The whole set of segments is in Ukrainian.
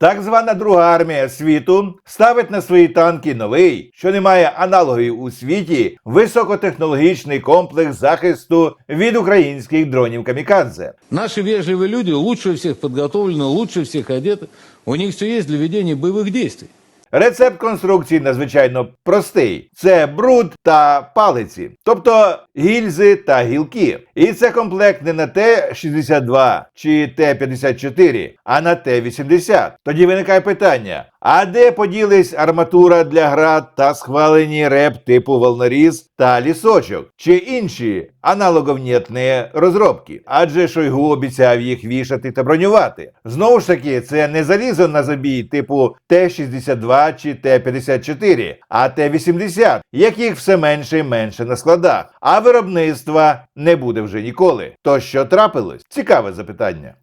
Так звана друга армія світу ставить на свої танки новий, що не має аналогів у світі, високотехнологічний комплекс захисту від українських дронів камікадзе. Наши вежливые люди лучше всех подготовлены, лучше всех одеты. У них все есть для ведения боевых действий. Рецепт конструкції надзвичайно простий: це бруд та палиці, тобто гільзи та гілки. І це комплект не на Т-62 чи Т-54, а на Т-80. Тоді виникає питання: а де поділись арматура для град та схвалені реп типу волноріз та лісочок, чи інші аналоговнітні розробки? Адже Шойгу обіцяв їх вішати та бронювати. Знову ж таки, це не залізо на забій типу Т-62 чи Т-54, а Т-80, яких все менше і менше на складах. А виробництва не буде вже ніколи. То що трапилось? Цікаве запитання.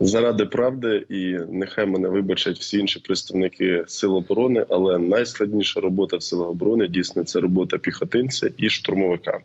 Заради правди, і нехай мене вибачать всі інші представники сил оборони, але найскладніша робота в силах оборони дійсно це робота піхотинця і штурмовика.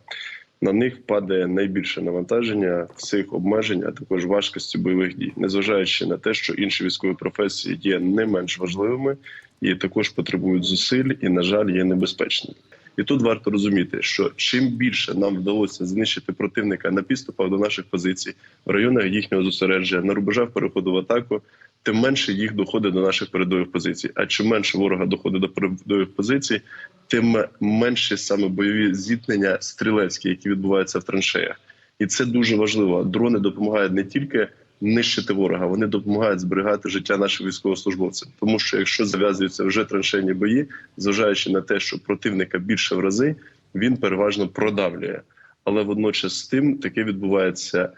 На них падає найбільше навантаження цих обмежень, а також важкості бойових дій, незважаючи на те, що інші військові професії є не менш важливими і також потребують зусиль, і на жаль, є небезпечними. І тут варто розуміти, що чим більше нам вдалося знищити противника на підступах до наших позицій, в районах їхнього зосередження, на рубежах переходу в атаку, тим менше їх доходить до наших передових позицій. А чим менше ворога доходить до передових позицій, тим менше саме бойові зіткнення стрілецькі, які відбуваються в траншеях. І це дуже важливо. Дрони допомагають не тільки нищити ворога, вони допомагають зберігати життя наших військовослужбовців. Тому що якщо зав'язуються вже траншейні бої, зважаючи на те, що противника більше в рази, він переважно продавлює. Але водночас з тим таке відбувається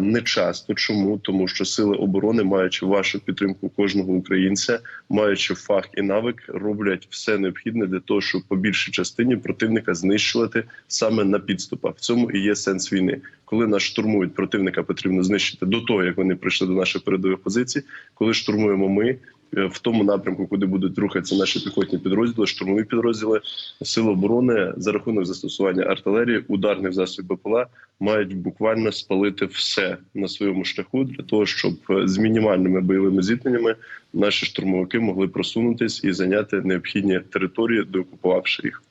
не часто. Чому тому, що сили оборони, маючи вашу підтримку кожного українця, маючи фах і навик, роблять все необхідне для того, щоб по більшій частині противника знищувати саме на підступах. В цьому і є сенс війни. Коли нас штурмують, противника потрібно знищити до того, як вони прийшли до наших передових позицій. Коли штурмуємо ми. Е, В тому напрямку, куди будуть рухатися наші піхотні підрозділи, штурмові підрозділи Сил оборони за рахунок застосування артилерії, ударних засобів БПЛА мають буквально спалити все на своєму шляху для того, щоб е, з мінімальними бойовими зіткненнями наші штурмовики могли просунутись і зайняти необхідні території, доокупувавши їх.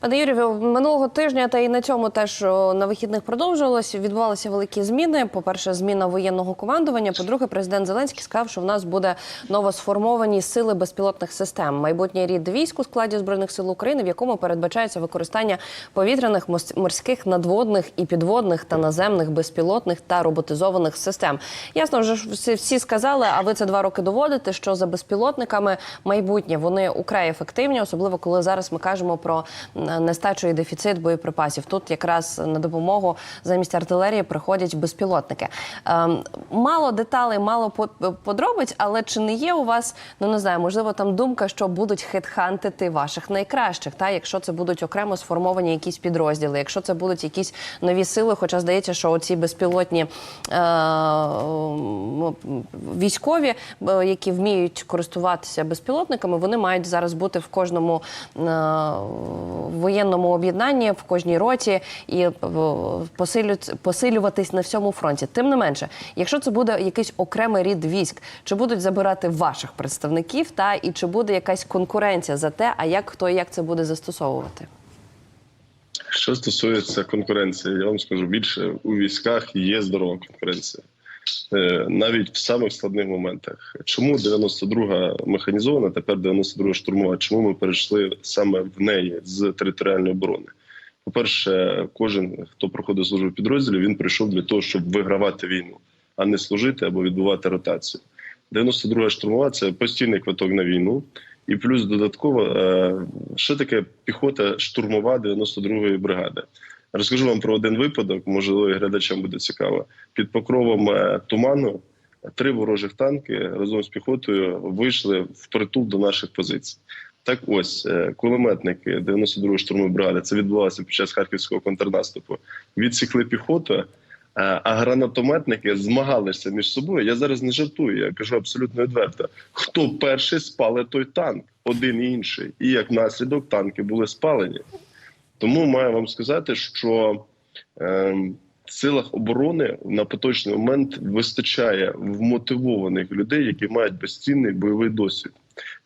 Пане Юрію, минулого тижня та і на цьому теж на вихідних продовжувалось. Відбувалися великі зміни. По-перше, зміна воєнного командування. По-друге, президент Зеленський сказав, що в нас буде новосформовані сили безпілотних систем. Майбутній рід військ у складі збройних сил України, в якому передбачається використання повітряних, морських, надводних і підводних та наземних безпілотних та роботизованих систем. Ясно, вже всі, сказали, а ви це два роки доводите, що за безпілотниками майбутнє вони украй ефективні, особливо коли зараз ми кажемо про нестачу і дефіцит боєприпасів. Тут якраз на допомогу замість артилерії приходять безпілотники. Ем, мало деталей, мало по- подробиць, але чи не є у вас, ну не знаю, можливо, там думка, що будуть хедхантити ваших найкращих, та якщо це будуть окремо сформовані якісь підрозділи, якщо це будуть якісь нові сили, хоча здається, що оці безпілотні е, військові, е, які вміють користуватися безпілотниками, вони мають зараз бути в кожному е, воєнному об'єднанні, в кожній роті і е, посилю- посилюватись на всьому фронті. Тим не менше, якщо це буде якийсь окремий рід військ, чи будуть забирати ваших представників, та і чи буде якась конкуренція за те, а як хто і як це буде застосовувати? Що стосується конкуренції, я вам скажу більше у військах є здорова конкуренція. Е, Навіть в самих складних моментах, чому 92-га механізована, тепер 92-га штурмова? Чому ми перейшли саме в неї з територіальної оборони? По-перше, кожен, хто проходить службу в підрозділі, він прийшов для того, щоб вигравати війну, а не служити або відбувати ротацію. 92-га штурмова це постійний квиток на війну. І плюс додатково, е, що таке піхота штурмова 92-ї бригади. Розкажу вам про один випадок, можливо, глядачам буде цікаво. Під покровом е, туману три ворожих танки разом з піхотою вийшли в притул до наших позицій. Так ось е, кулеметники 92-ї штурмової бригади, це відбувалося під час харківського контрнаступу. Відсікли піхоту, е, а гранатометники змагалися між собою. Я зараз не жартую, я кажу абсолютно відверто. Хто перший спалить той танк, один і інший, і як наслідок танки були спалені. Тому маю вам сказати, що е, силах оборони на поточний момент вистачає вмотивованих людей, які мають безцінний бойовий досвід.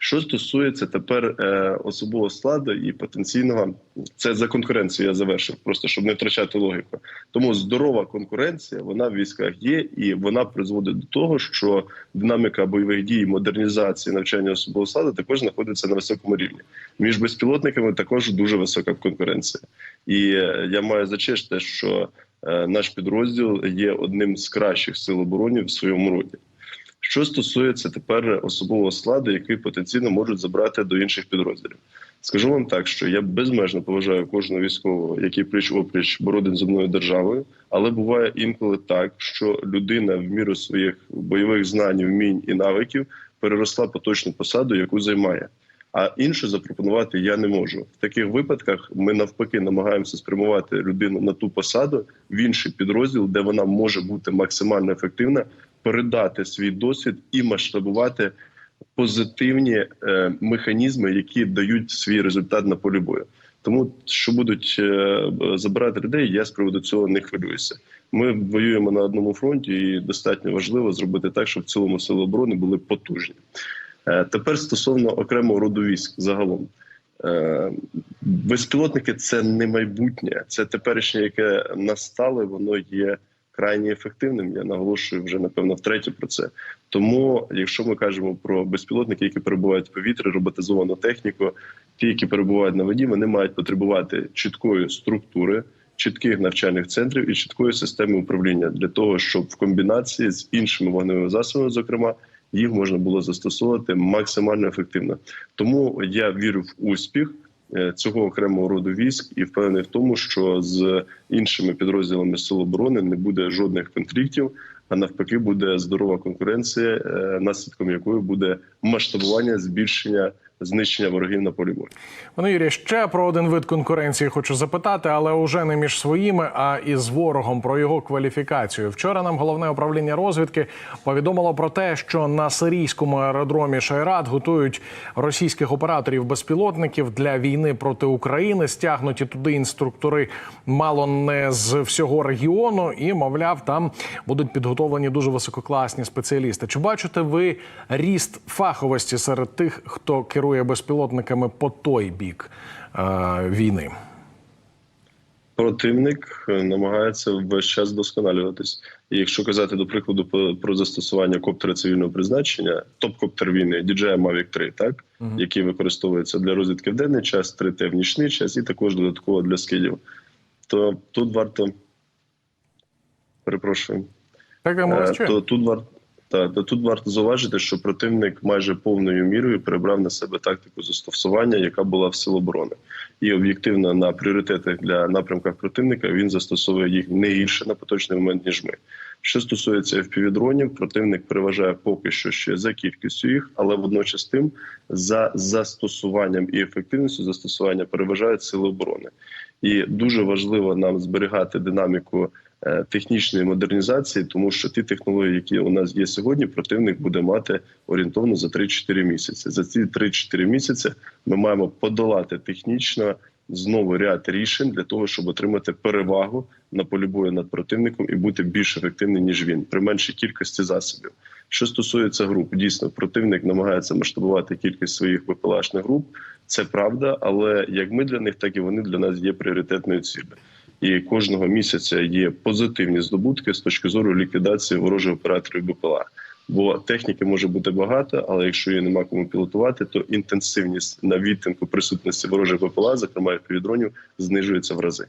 Що стосується тепер е, особового складу і потенційного, це за конкуренцію я завершив, просто щоб не втрачати логіку. Тому здорова конкуренція вона в військах є, і вона призводить до того, що динаміка бойових дій, модернізації навчання особового складу також знаходиться на високому рівні. Між безпілотниками також дуже висока конкуренція. І е, я маю за те, що е, наш підрозділ є одним з кращих сил оборони в своєму роді. Що стосується тепер особового складу, який потенційно можуть забрати до інших підрозділів, скажу вам так, що я безмежно поважаю кожного військового, який пліч опліч бородин з одною державою, але буває інколи так, що людина в міру своїх бойових знань, вмінь і навиків переросла поточну посаду, яку займає. А іншу запропонувати я не можу. В таких випадках ми навпаки намагаємося спрямувати людину на ту посаду в інший підрозділ, де вона може бути максимально ефективна, передати свій досвід і масштабувати позитивні е, механізми, які дають свій результат на полі бою. Тому що будуть е, забирати людей, я з приводу цього не хвилююся. Ми воюємо на одному фронті, і достатньо важливо зробити так, щоб в цілому сили оборони були потужні. Е, Тепер стосовно окремого роду військ загалом. Е, Безпілотники це не майбутнє, це теперішнє, яке настало, воно є крайні ефективним. Я наголошую вже напевно втретє про це. Тому, якщо ми кажемо про безпілотники, які перебувають в повітрі, роботизовану техніку, ті, які перебувають на воді, вони мають потребувати чіткої структури, чітких навчальних центрів і чіткої системи управління для того, щоб в комбінації з іншими вогневими засобами, зокрема, їх можна було застосовувати максимально ефективно. Тому я вірю в успіх цього окремого роду військ і впевнений в тому, що з іншими підрозділами сил оборони не буде жодних конфліктів, а навпаки, буде здорова конкуренція, е, наслідком якої буде масштабування, збільшення знищення ворогів на полі бою. Пане Юрій, ще про один вид конкуренції хочу запитати, але уже не між своїми, а із ворогом про його кваліфікацію. Вчора нам головне управління розвідки повідомило про те, що на сирійському аеродромі Шайрат готують російських операторів безпілотників для війни проти України. Стягнуті туди інструктори мало не з всього регіону, і мовляв, там будуть підготовлені дуже висококласні спеціалісти. Чи бачите ви ріст фаховості серед тих, хто керує безпілотниками по той бік е, війни? Противник е, намагається весь час вдосконалюватись. І якщо казати до прикладу про застосування коптера цивільного призначення, топ-коптер війни DJI Mavic 3, так який використовується для розвідки в денний час, 3T в нічний час, і також додатково для скидів. То тут варто перепрошую. Так, ми Е, то тут варто та, то тут варто зауважити, що противник майже повною мірою перебрав на себе тактику застосування, яка була в сил оборони, і об'єктивно на пріоритетах для напрямках противника він застосовує їх не гірше на поточний момент ніж ми. Що стосується FPV-дронів, противник переважає поки що ще за кількістю їх, але водночас тим за застосуванням і ефективністю застосування переважають сили оборони. І дуже важливо нам зберігати динаміку технічної модернізації, тому що ті технології, які у нас є сьогодні, противник буде мати орієнтовно за 3-4 місяці. За ці 3-4 місяці ми маємо подолати технічно знову ряд рішень для того, щоб отримати перевагу на полі бою над противником і бути більш ефективним ніж він при меншій кількості засобів. Що стосується груп, дійсно противник намагається масштабувати кількість своїх ВПЛАшних груп. Це правда, але як ми для них, так і вони для нас є пріоритетною ціллю. І кожного місяця є позитивні здобутки з точки зору ліквідації ворожих операторів БПЛА. Бо техніки може бути багато, але якщо її нема кому пілотувати, то інтенсивність на відтинку присутності ворожих БПЛА, зокрема півдронів, знижується в рази.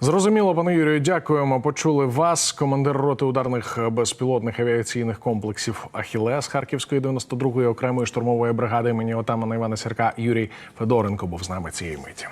Зрозуміло, пане Юрію, дякуємо. Почули вас, командир роти ударних безпілотних авіаційних комплексів Ахілес Харківської 92-ї окремої штурмової бригади імені отамана Івана Сірка Юрій Федоренко був з нами цієї миті.